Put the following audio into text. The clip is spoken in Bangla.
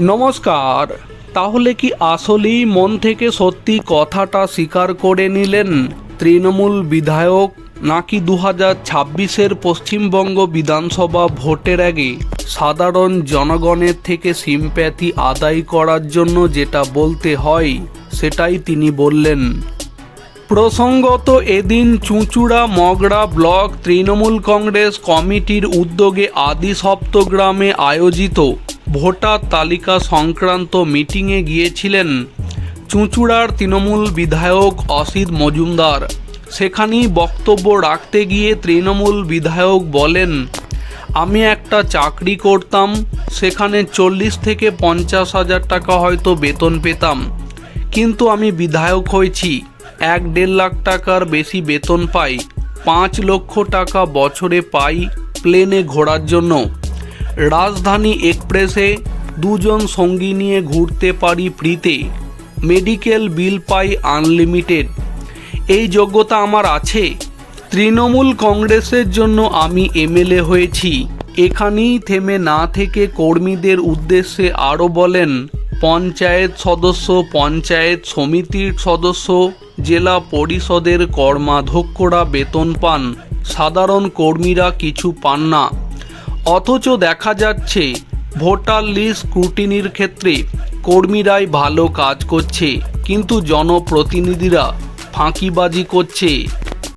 নমস্কার, তাহলে কি আসলেই মন থেকে সত্যি কথাটা স্বীকার করে নিলেন তৃণমূল বিধায়ক নাকি দু হাজার ছাব্বিশের পশ্চিমবঙ্গ বিধানসভা ভোটের আগে সাধারণ জনগণের থেকে সিম্প্যাথি আদায় করার জন্য যেটা বলতে হয় সেটাই তিনি বললেন। প্রসঙ্গত এদিন চুঁচুড়া মগড়া ব্লক তৃণমূল কংগ্রেস কমিটির উদ্যোগে আদি সপ্তগ্রামে আয়োজিত ভোটার তালিকা সংক্রান্ত মিটিংয়ে গিয়েছিলেন চুঁচুড়ার তৃণমূল বিধায়ক অসিত মজুমদার। সেখানেই বক্তব্য রাখতে গিয়ে তৃণমূল বিধায়ক বলেন, আমি একটা চাকরি করতাম, সেখানে চল্লিশ থেকে পঞ্চাশ হাজার টাকা হয়তো বেতন পেতাম। কিন্তু আমি বিধায়ক হয়েছি, এক দেড় লাখ টাকার বেশি বেতন পাই, পাঁচ লক্ষ টাকা বছরে পাই প্লেনে ঘোরার জন্য। রাজধানী এক্সপ্রেসে দুজন সঙ্গী নিয়ে ঘুরতে পারি ফ্রিতে। মেডিকেল বিল পাই আনলিমিটেড। এই যোগ্যতা আমার আছে। তৃণমূল কংগ্রেসের জন্য আমি এমএলএ হয়েছি। এখানেই থেমে না থেকে কর্মীদের উদ্দেশ্যে আরও বলেন, পঞ্চায়েত সদস্য, পঞ্চায়েত সমিতির সদস্য, জেলা পরিষদের কর্মাধ্যক্ষরা বেতন পান। সাধারণ কর্মীরা কিছু পান না। অথচ দেখা যাচ্ছে ভোটার লিস্ট স্ক্রুটিনির ক্ষেত্রে কর্মীরাই ভালো কাজ করছে, কিন্তু জনপ্রতিনিধিরা ফাঁকিবাজি করছে।